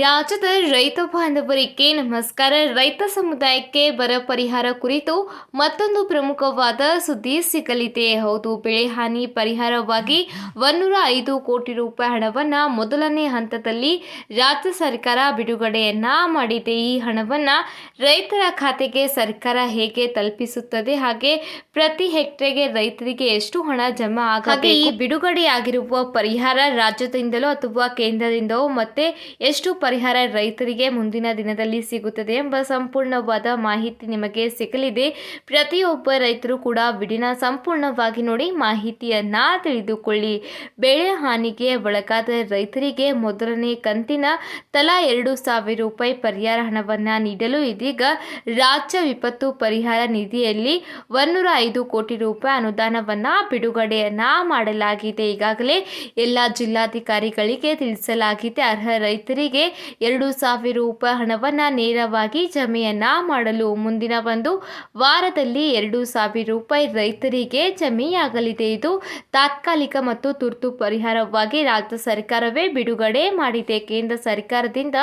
ರಾಜ್ಯದ ರೈತ ಬಾಂಧವರಿಗೆ ನಮಸ್ಕಾರ. ರೈತ ಸಮುದಾಯಕ್ಕೆ ಬರ ಪರಿಹಾರ ಕುರಿತು ಮತ್ತೊಂದು ಪ್ರಮುಖವಾದ ಸುದ್ದಿ ಸಿಗಲಿದೆ. ಹೌದು ಬೆಳೆ ಹಾನಿ ಪರಿಹಾರವಾಗಿ ಒನ್ನೂರ ಐದು ಕೋಟಿ ರೂಪಾಯಿ ಹಣವನ್ನು ಮೊದಲನೇ ಹಂತದಲ್ಲಿ ರಾಜ್ಯ ಸರ್ಕಾರ ಬಿಡುಗಡೆಯನ್ನ ಮಾಡಿದೆ. ಈ ಹಣವನ್ನು ರೈತರ ಖಾತೆಗೆ ಸರ್ಕಾರ ಹೇಗೆ ತಲುಪಿಸುತ್ತದೆ? ಹಾಗೆ ಪ್ರತಿ ಹೆಕ್ಟೇರ್ಗೆ ರೈತರಿಗೆ ಎಷ್ಟು ಹಣ ಜಮಾ ಹಾಗೆ ಈ ಬಿಡುಗಡೆಯಾಗಿರುವ ಪರಿಹಾರ ರಾಜ್ಯದಿಂದಲೋ ಅಥವಾ ಕೇಂದ್ರದಿಂದಲೋ ಮತ್ತೆ ಎಷ್ಟು ಪರಿಹಾರ ರೈತರಿಗೆ ಮುಂದಿನ ದಿನದಲ್ಲಿ ಸಿಗುತ್ತದೆ ಎಂಬ ಸಂಪೂರ್ಣವಾದ ಮಾಹಿತಿ ನಿಮಗೆ ಸಿಗಲಿದೆ. ಪ್ರತಿಯೊಬ್ಬ ರೈತರು ಕೂಡ ವಿಡಿನ ಸಂಪೂರ್ಣವಾಗಿ ನೋಡಿ ಮಾಹಿತಿಯನ್ನ ತಿಳಿದುಕೊಳ್ಳಿ. ಬೆಳೆ ಹಾನಿಗೆ ಒಳಗಾದ ರೈತರಿಗೆ ಮೊದಲನೇ ಕಂತಿನ ತಲಾ ಎರಡು ಸಾವಿರ ರೂಪಾಯಿ ಪರಿಹಾರ ಹಣವನ್ನು ನೀಡಲು ಇದೀಗ ರಾಜ್ಯ ವಿಪತ್ತು ಪರಿಹಾರ ನಿಧಿಯಲ್ಲಿ ಒನ್ನೂರ ಐದು ಕೋಟಿ ರೂಪಾಯಿ ಅನುದಾನವನ್ನ ಬಿಡುಗಡೆಯನ್ನ ಮಾಡಲಾಗಿದೆ. ಈಗಾಗಲೇ ಎಲ್ಲ ಜಿಲ್ಲಾಧಿಕಾರಿಗಳಿಗೆ ತಿಳಿಸಲಾಗಿದೆ. ಅರ್ಹ ರೈತರಿಗೆ ಎರಡು ಸಾವಿರ ರೂಪಾಯಿ ಹಣವನ್ನು ನೇರವಾಗಿ ಜಮೆಯನ್ನ ಮಾಡಲು ಮುಂದಿನ ಒಂದು ವಾರದಲ್ಲಿ ಎರಡು ಸಾವಿರ ರೂಪಾಯಿ ರೈತರಿಗೆ ಜಮೆಯಾಗಲಿದೆ. ಇದು ತಾತ್ಕಾಲಿಕ ಮತ್ತು ತುರ್ತು ಪರಿಹಾರವಾಗಿ ರಾಜ್ಯ ಸರ್ಕಾರವೇ ಬಿಡುಗಡೆ ಮಾಡಿದೆ. ಕೇಂದ್ರ ಸರ್ಕಾರದಿಂದ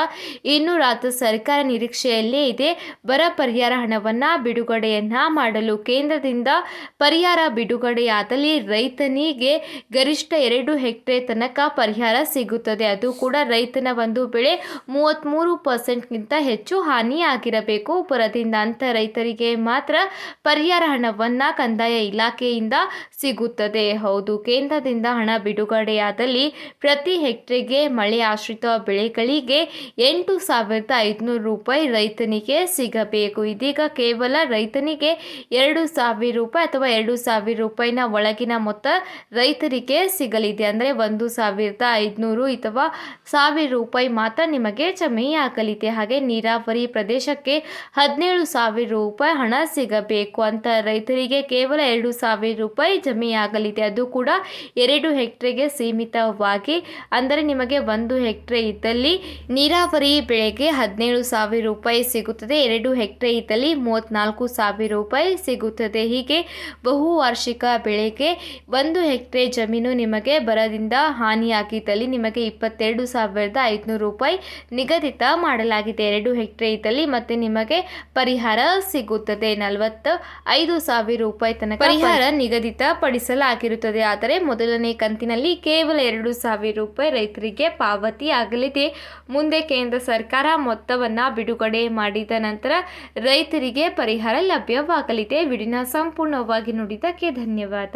ಇನ್ನು ರಾಜ್ಯ ಸರ್ಕಾರ ನಿರೀಕ್ಷೆಯಲ್ಲೇ ಇದೆ. ಬರ ಪರಿಹಾರ ಹಣವನ್ನ ಬಿಡುಗಡೆಯನ್ನ ಮಾಡಲು ಕೇಂದ್ರದಿಂದ ಪರಿಹಾರ ಬಿಡುಗಡೆಯಾದಲ್ಲಿ ರೈತನಿಗೆ ಗರಿಷ್ಠ ಎರಡು ಹೆಕ್ಟೇರ್ ತನಕ ಪರಿಹಾರ ಸಿಗುತ್ತದೆ. ಅದು ಕೂಡ ರೈತನ ಒಂದು ಬೆಳೆ ಮೂವತ್ತ್ಮೂರು ಪರ್ಸೆಂಟ್ಗಿಂತ ಹೆಚ್ಚು ಹಾನಿಯಾಗಿರಬೇಕು. ಪುರದಿಂದ ಅಂಥ ರೈತರಿಗೆ ಮಾತ್ರ ಪರಿಹಾರ ಹಣವನ್ನು ಕಂದಾಯ ಇಲಾಖೆಯಿಂದ ಸಿಗುತ್ತದೆ. ಹೌದು, ಕೇಂದ್ರದಿಂದ ಹಣ ಬಿಡುಗಡೆಯಾದಲ್ಲಿ ಪ್ರತಿ ಹೆಕ್ಟೇರ್ಗೆ ಮಳೆ ಆಶ್ರಿತ ಬೆಳೆಗಳಿಗೆ ಎಂಟು ಸಾವಿರದ ಐದುನೂರು ರೂಪಾಯಿ ರೈತನಿಗೆ ಸಿಗಬೇಕು. ಇದೀಗ ಕೇವಲ ರೈತನಿಗೆ ಎರಡು ಸಾವಿರ ರೂಪಾಯಿ ಅಥವಾ ಎರಡು ಸಾವಿರ ರೂಪಾಯಿನ ಒಳಗಿನ ಮೊತ್ತ ರೈತರಿಗೆ ಸಿಗಲಿದೆ. ಅಂದರೆ ಒಂದು ಸಾವಿರದ ಐದುನೂರು ಅಥವಾ ಸಾವಿರ ರೂಪಾಯಿ ಮಾತ್ರ ನಿಮಗೆ ಜಮೆಯಾಗಲಿದೆ. ಹಾಗೆ ನೀರಾವರಿ ಪ್ರದೇಶಕ್ಕೆ ಹದಿನೇಳು ಸಾವಿರ ರೂಪಾಯಿ ಹಣ ಸಿಗಬೇಕು ಅಂತ ರೈತರಿಗೆ ಕೇವಲ ಎರಡು ಸಾವಿರ ರೂಪಾಯಿ ಜಮೆಯಾಗಲಿದೆ. ಅದು ಕೂಡ ಎರಡು ಹೆಕ್ಟ್ರೆಗೆ ಸೀಮಿತವಾಗಿ. ಅಂದರೆ ನಿಮಗೆ ಒಂದು ಹೆಕ್ಟ್ರೆ ಇದ್ದಲ್ಲಿ ನೀರಾವರಿ ಬೆಳೆಗೆ ಹದಿನೇಳು ಸಾವಿರ ರೂಪಾಯಿ ಸಿಗುತ್ತದೆ. ಎರಡು ಹೆಕ್ಟ್ರೆ ಇದ್ದಲ್ಲಿ ಮೂವತ್ತ್ನಾಲ್ಕು ಸಾವಿರ ರೂಪಾಯಿ ಸಿಗುತ್ತದೆ. ಹೀಗೆ ಬಹುವಾರ್ಷಿಕ ಬೆಳೆಗೆ ಒಂದು ಹೆಕ್ಟ್ರೆ ಜಮೀನು ನಿಮಗೆ ಬರದಿಂದ ಹಾನಿಯಾಗಿದ್ದಲ್ಲಿ ನಿಮಗೆ ಇಪ್ಪತ್ತೆರಡು ಸಾವಿರದ ಐದುನೂರು ರೂಪಾಯಿ ನಿಗದಿತ ಮಾಡಲಾಗಿದೆ. ಎರಡು ಹೆಕ್ಟೇರ್ ಇದ್ದಲ್ಲಿ ಮತ್ತೆ ನಿಮಗೆ ಪರಿಹಾರ ಸಿಗುತ್ತದೆ. ನಲವತ್ತು ಐದು ಸಾವಿರ ರೂಪಾಯಿ ತನಕ ಪರಿಹಾರ ನಿಗದಿತ ಪಡಿಸಲಾಗಿರುತ್ತದೆ ಆದರೆ ಮೊದಲನೇ ಕಂತಿನಲ್ಲಿ ಕೇವಲ ಎರಡು ಸಾವಿರ ರೂಪಾಯಿ ರೈತರಿಗೆ ಪಾವತಿ ಆಗಲಿದೆ. ಮುಂದೆ ಕೇಂದ್ರ ಸರ್ಕಾರ ಮೊತ್ತವನ್ನು ಬಿಡುಗಡೆ ಮಾಡಿದ ನಂತರ ರೈತರಿಗೆ ಪರಿಹಾರ ಲಭ್ಯವಾಗಲಿದೆ. ವಿಡಿನ ಸಂಪೂರ್ಣವಾಗಿ ನುಡಿದಕ್ಕೆ ಧನ್ಯವಾದ.